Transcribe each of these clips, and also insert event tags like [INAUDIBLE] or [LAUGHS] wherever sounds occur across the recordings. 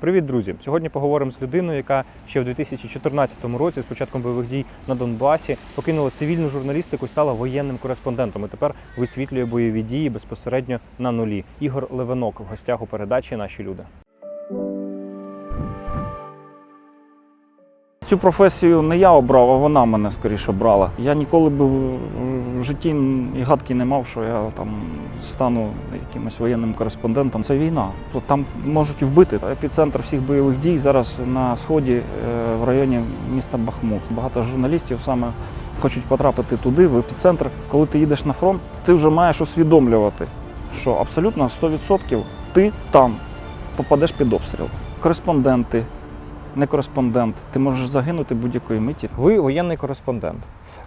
Привіт, друзі! Сьогодні поговоримо з людиною, яка ще в 2014 році, з початком бойових дій на Донбасі, покинула цивільну журналістику і стала воєнним кореспондентом. І тепер висвітлює бойові дії безпосередньо на нулі. Ігор Левинок в гостях у передачі Наші люди. Цю професію не я обрав, а вона мене скоріше брала. Я ніколи б в житті і гадки не мав, що я там стану якимось воєнним кореспондентом. Це війна. То там можуть вбити. Епіцентр всіх бойових дій зараз на сході е, в районі міста Бахмут. Багато журналістів саме хочуть потрапити туди, в епіцентр. Коли ти їдеш на фронт, ти вже маєш усвідомлювати, що абсолютно 100% ти там попадеш під обстріл. Кореспонденти, не кореспондент, ти можеш загинути будь-якої миті. Ви воєнний кореспондент.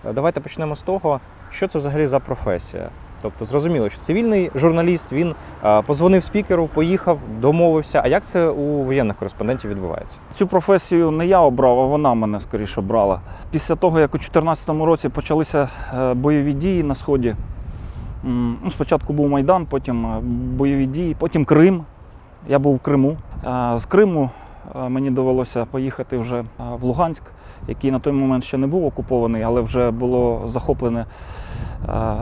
Е, Давайте почнемо з того, що це взагалі за професія. Тобто, зрозуміло, що цивільний журналіст він е, позвонив спікеру, поїхав, домовився. А як це у воєнних кореспондентів відбувається? Цю професію не я обрав, а вона мене скоріше брала. Після того, як у 2014 році почалися е, бойові дії на сході. Ну, спочатку був Майдан, потім бойові дії, потім Крим. Я був в Криму. З Криму мені довелося поїхати вже в Луганськ, який на той момент ще не був окупований, але вже було захоплене,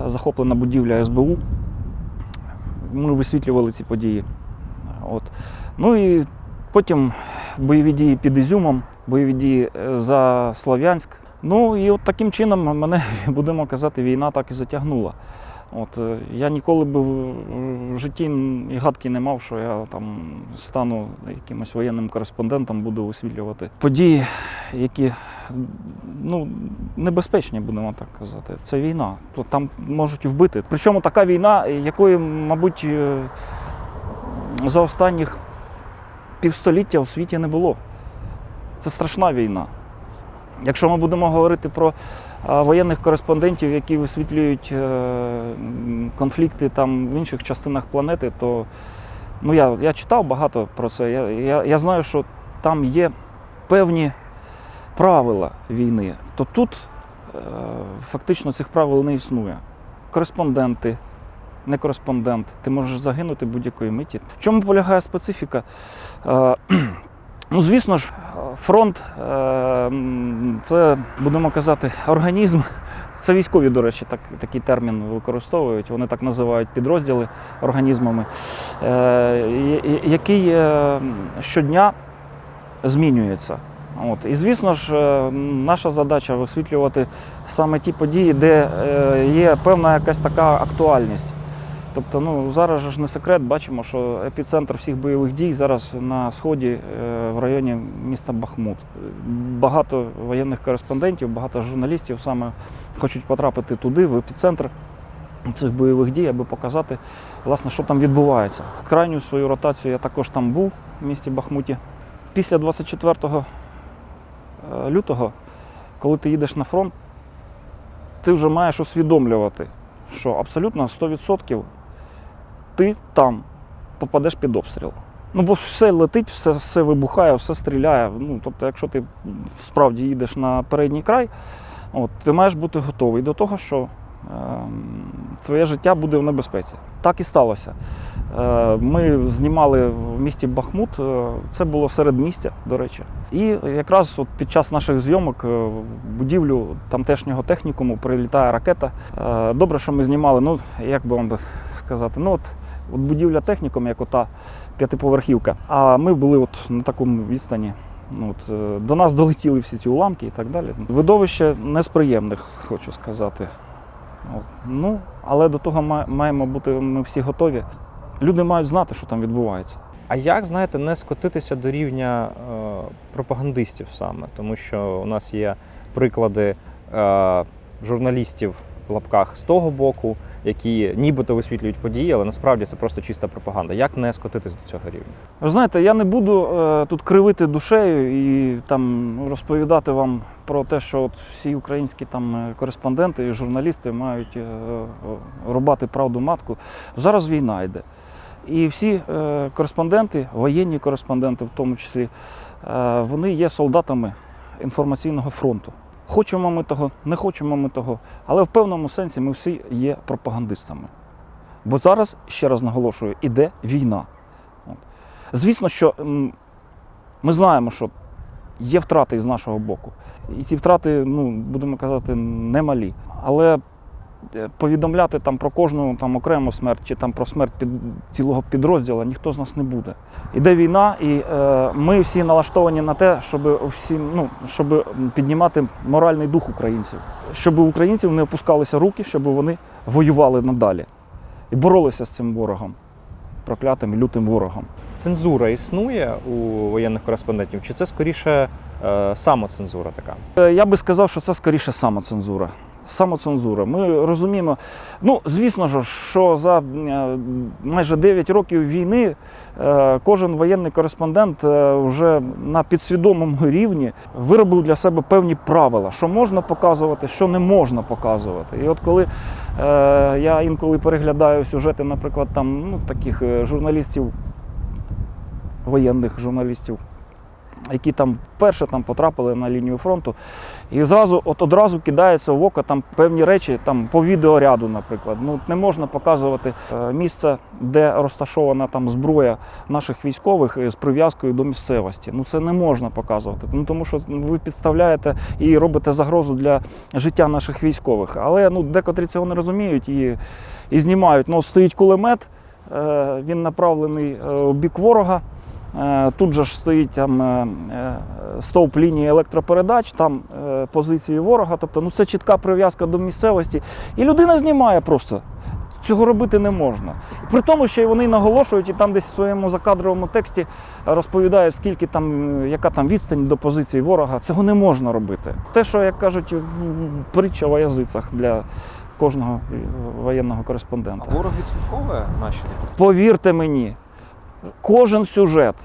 захоплена будівля СБУ. Ми висвітлювали ці події. От. Ну і потім бойові дії під Ізюмом, бойові дії е, за Слов'янськ. Ну і от таким чином мене, [LAUGHS] будемо казати, війна так і затягнула. От, е, я ніколи б в житті і гадки не мав, що я там стану якимось воєнним кореспондентом, буду висвітлювати події, які ну, небезпечні, будемо так казати. Це війна. То там можуть вбити. Причому така війна, якої, мабуть, е, за останніх півстоліття у світі не було. Це страшна війна. Якщо ми будемо говорити про воєнних кореспондентів, які висвітлюють е, конфлікти там в інших частинах планети, то ну, я, я читав багато про це. Я, я, я знаю, що там є певні правила війни. То тут е, фактично цих правил не існує. Кореспонденти, не кореспондент, ти можеш загинути будь-якої миті. В чому полягає специфіка? Е, [CLEARS THROAT] Ну, звісно ж, фронт е, це, будемо казати, організм. Це військові, до речі, так, такий термін використовують. Вони так називають підрозділи організмами, е, який е, щодня змінюється. От. І звісно ж, наша задача висвітлювати саме ті події, де є певна якась така актуальність. Тобто, ну зараз ж не секрет, бачимо, що епіцентр всіх бойових дій зараз на сході е, в районі міста Бахмут. Багато воєнних кореспондентів, багато журналістів саме хочуть потрапити туди, в епіцентр цих бойових дій, аби показати, власне, що там відбувається. Крайню свою ротацію я також там був в місті Бахмуті. Після 24 е, лютого, коли ти їдеш на фронт, ти вже маєш усвідомлювати, що абсолютно 100% ти там попадеш під обстріл. Ну, бо все летить, все, все вибухає, все стріляє. Ну, тобто, якщо ти справді їдеш на передній край, от, ти маєш бути готовий до того, що ем, твоє життя буде в небезпеці. Так і сталося. Е, ми знімали в місті Бахмут, е, це було серед містя, до речі. І якраз от під час наших зйомок е, в будівлю тамтешнього технікуму прилітає ракета. Е, Добре, що ми знімали, ну як би вам сказати, ну от, от будівля технікуму, як ота п'ятиповерхівка. А ми були от на такому відстані. Ну, От, е, до нас долетіли всі ці уламки і так далі. Видовище не з приємних, хочу сказати. От. Ну, але до того маємо бути ми всі готові. Люди мають знати, що там відбувається. А як знаєте, не скотитися до рівня е, пропагандистів саме, тому що у нас є приклади е, журналістів в лапках з того боку, які нібито висвітлюють події, але насправді це просто чиста пропаганда. Як не скотитись до цього рівня? Ви знаєте, я не буду е, тут кривити душею і там розповідати вам про те, що от всі українські там е, кореспонденти і журналісти мають е, е, рубати правду матку. Зараз війна йде. І всі е, кореспонденти, воєнні кореспонденти в тому числі, е, вони є солдатами інформаційного фронту. Хочемо ми того, не хочемо ми того, але в певному сенсі ми всі є пропагандистами. Бо зараз, ще раз наголошую, іде війна. От. Звісно, що Ми знаємо, що є втрати з нашого боку. І ці втрати, ну, будемо казати, немалі. Але повідомляти там про кожну там, окрему смерть чи там про смерть під, цілого підрозділу ніхто з нас не буде. Іде війна, і е, ми всі налаштовані на те, щоб всі, ну, щоб піднімати моральний дух українців, щоб українців не опускалися руки, щоб вони воювали надалі і боролися з цим ворогом, проклятим лютим ворогом. Цензура існує у воєнних кореспондентів, чи це скоріше е, самоцензура така? Е, Я би сказав, що це скоріше самоцензура. Самоцензура. Ми розуміємо, ну звісно ж, що за е, майже 9 років війни е, кожен воєнний кореспондент е, вже на підсвідомому рівні виробив для себе певні правила, що можна показувати, що не можна показувати. І от коли я інколи переглядаю сюжети, наприклад, там ну, таких журналістів, воєнних журналістів, які там вперше там потрапили на лінію фронту, і зразу, от одразу кидається в око там певні речі, там по відеоряду, наприклад. Ну не можна показувати е, місце, де розташована там зброя наших військових е, з прив'язкою до місцевості. Ну це не можна показувати. Ну тому що ви підставляєте і робите загрозу для життя наших військових. Але ну декотрі цього не розуміють і, і знімають. Ну стоїть кулемет, е, він направлений у бік ворога. Е, Тут же ж стоїть там е, е, стовп лінії електропередач, там позиції ворога. Тобто ну, це чітка прив'язка до місцевості. І людина знімає просто. Цього робити не можна. При тому, що вони наголошують і там десь в своєму закадровому тексті розповідають, скільки там, яка там відстань до позиції ворога. Цього не можна робити. Те, що, як кажуть, притча в язицях для кожного воєнного кореспондента. ворог відслідковує наші Повірте мені, кожен сюжет,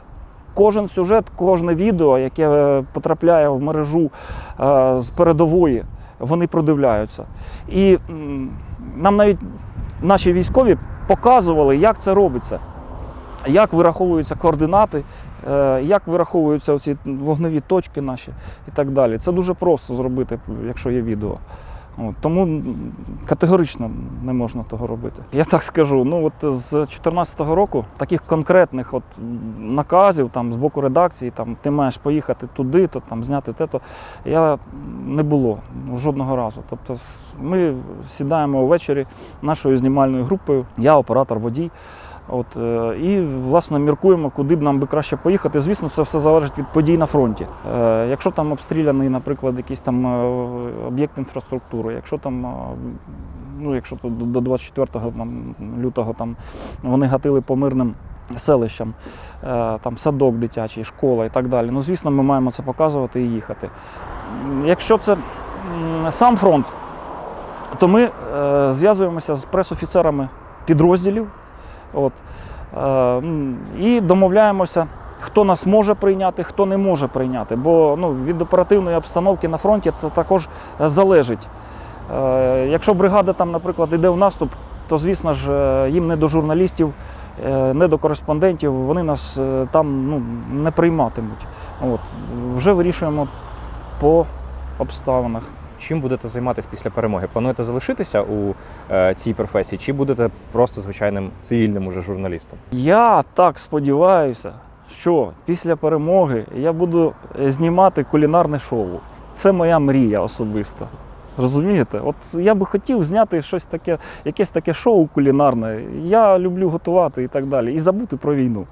кожен сюжет, кожне відео, яке е, потрапляє в мережу е, з передової, вони продивляються. І нам навіть наші військові показували, як це робиться, як вираховуються координати, е, як вираховуються ці вогневі точки наші і так далі. Це дуже просто зробити, якщо є відео. От, тому категорично не можна того робити. Я так скажу. Ну от з 2014 року таких конкретних от наказів там з боку редакції, там ти маєш поїхати туди, то там зняти те, то я не було жодного разу. Тобто, ми сідаємо ввечері нашою знімальною групою, я оператор водій. От, е, і власне міркуємо, куди б нам би краще поїхати. Звісно, це все залежить від подій на фронті. Е, якщо там обстріляний, наприклад, якийсь там е, об'єкт інфраструктури, якщо там, ну, якщо до 24 там, лютого там, вони гатили по мирним селищам, там садок дитячий, школа і так далі. Ну, звісно, ми маємо це показувати і їхати. Якщо це сам фронт, то ми зв'язуємося з пресофіцерами підрозділів. От, е, і домовляємося, хто нас може прийняти, хто не може прийняти. Бо ну, від оперативної обстановки на фронті це також е, залежить. Е, якщо бригада там, наприклад, йде в наступ, то звісно ж їм не до журналістів, не до кореспондентів, вони нас там ну, не прийматимуть. От, вже вирішуємо по обставинах. Чим будете займатися після перемоги? Плануєте залишитися у е, цій професії, чи будете просто звичайним цивільним уже журналістом? Я так сподіваюся, що після перемоги я буду е, знімати кулінарне шоу. Це моя мрія особиста. Розумієте? От я би хотів зняти щось таке, якесь таке шоу кулінарне. Я люблю готувати і так далі. І забути про війну.